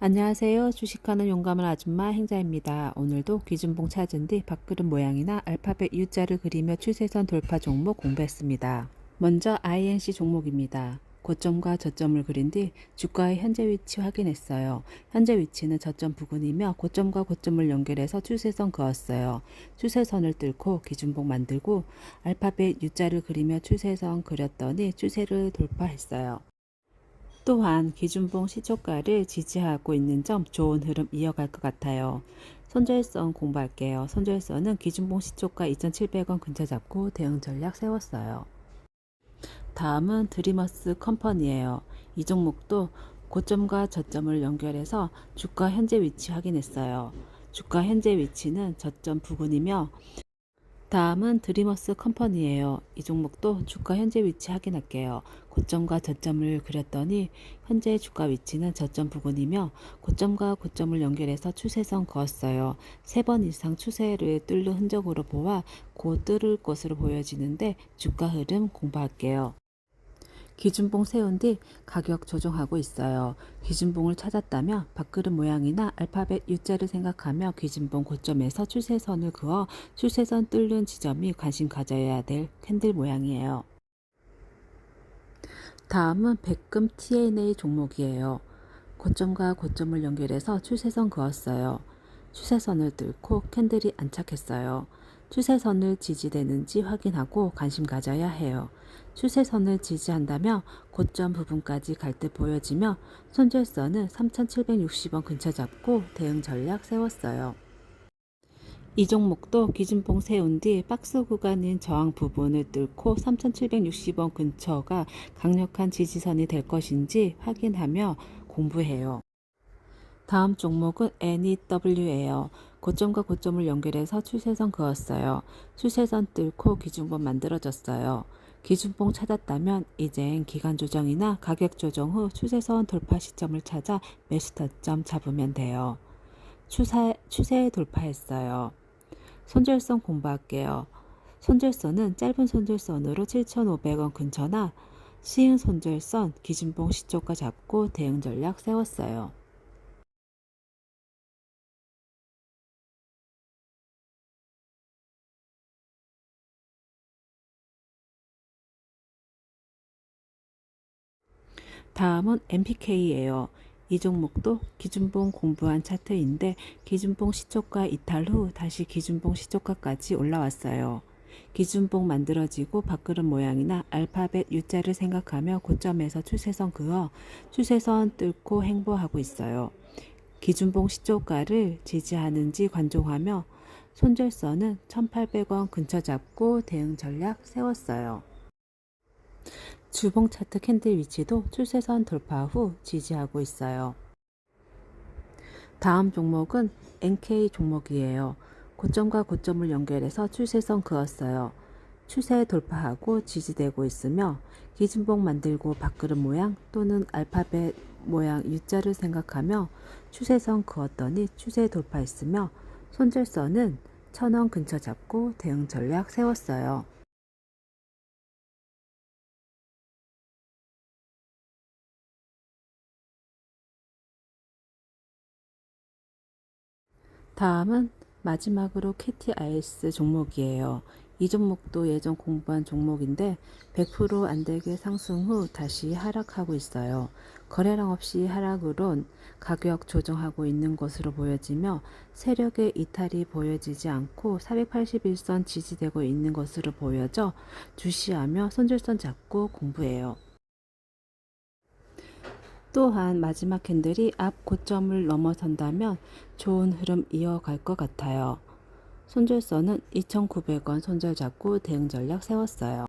안녕하세요. 주식하는 용감한 아줌마 행자입니다. 오늘도 기준봉 찾은 뒤 밥그릇 모양이나 알파벳 U자를 그리며 추세선 돌파 종목 공부했습니다. 먼저 INC 종목입니다. 고점과 저점을 그린 뒤 주가의 현재 위치 확인했어요. 현재 위치는 저점 부근이며 고점과 고점을 연결해서 추세선 그었어요. 추세선을 뚫고 기준봉 만들고 알파벳 U자를 그리며 추세선 그렸더니 추세를 돌파했어요. 또한 기준봉 시초가를 지지하고 있는 점 좋은 흐름 이어갈 것 같아요. 손절선 공부할게요. 손절선은 기준봉 시초가 2,700원 근처 잡고 대응 전략 세웠어요. 다음은 드리머스 컴퍼니예요. 이 종목도 고점과 저점을 연결해서 주가 현재 위치 확인했어요. 주가 현재 위치는 저점 부근이며 다음은 드리머스 컴퍼니예요. 이 종목도 주가 현재 위치 확인할게요. 고점과 저점을 그렸더니 현재 주가 위치는 저점 부근이며 고점과 고점을 연결해서 추세선 그었어요. 세 번 이상 추세를 뚫는 흔적으로 보아 곧 뚫을 것으로 보여지는데 주가 흐름 공부할게요. 기준봉 세운 뒤 가격 조정하고 있어요. 기준봉을 찾았다면 밥그릇 모양이나 알파벳 U자를 생각하며 기준봉 고점에서 추세선을 그어 추세선 뚫는 지점이 관심 가져야 될 캔들 모양이에요. 다음은 백금 TNA 종목이에요. 고점과 고점을 연결해서 추세선 그었어요. 추세선을 뚫고 캔들이 안착했어요. 추세선을 지지되는지 확인하고 관심 가져야 해요. 추세선을 지지한다면 고점 부분까지 갈 듯 보여지며 손절선은 3,760원 근처 잡고 대응 전략 세웠어요. 이 종목도 기준봉 세운 뒤 박스 구간인 저항 부분을 뚫고 3,760원 근처가 강력한 지지선이 될 것인지 확인하며 공부해요. 다음 종목은 NEW예요. 고점과 고점을 연결해서 추세선 그었어요. 추세선 뚫고 기준봉 만들어졌어요. 기준봉 찾았다면 이젠 기간 조정이나 가격 조정 후 추세선 돌파 시점을 찾아 매수 타점 잡으면 돼요. 추세, 추세 돌파했어요. 손절선 공부할게요. 손절선은 짧은 손절선으로 7,500원 근처나 시은 손절선 기준봉 시초가 잡고 대응 전략 세웠어요. 다음은 MPK예요. 이 종목도 기준봉 공부한 차트인데 기준봉 시초가 이탈 후 다시 기준봉 시초가까지 올라왔어요. 기준봉 만들어지고 밥그릇 모양이나 알파벳 U자를 생각하며 고점에서 추세선 그어 추세선 뚫고 행보하고 있어요. 기준봉 시초가를 지지하는지 관종하며 손절선은 1,800원 근처 잡고 대응 전략 세웠어요. 주봉 차트 캔들 위치도 추세선 돌파 후 지지하고 있어요. 다음 종목은 NK 종목이에요. 고점과 고점을 연결해서 추세선 그었어요. 추세 돌파하고 지지되고 있으며 기준봉 만들고 밥그릇 모양 또는 알파벳 모양 U자를 생각하며 추세선 그었더니 추세 돌파했으며 손절선은 천원 근처 잡고 대응 전략 세웠어요. 다음은 마지막으로 KTIS 종목이에요. 이 종목도 예전 공부한 종목인데 100% 안되게 상승 후 다시 하락하고 있어요. 거래량 없이 하락으론 가격 조정하고 있는 것으로 보여지며 세력의 이탈이 보여지지 않고 481선 지지되고 있는 것으로 보여져 주시하며 손절선 잡고 공부해요. 또한 마지막 캔들이 앞 고점을 넘어선다면 좋은 흐름 이어갈 것 같아요. 손절선은 2,900원 손절 잡고 대응 전략 세웠어요.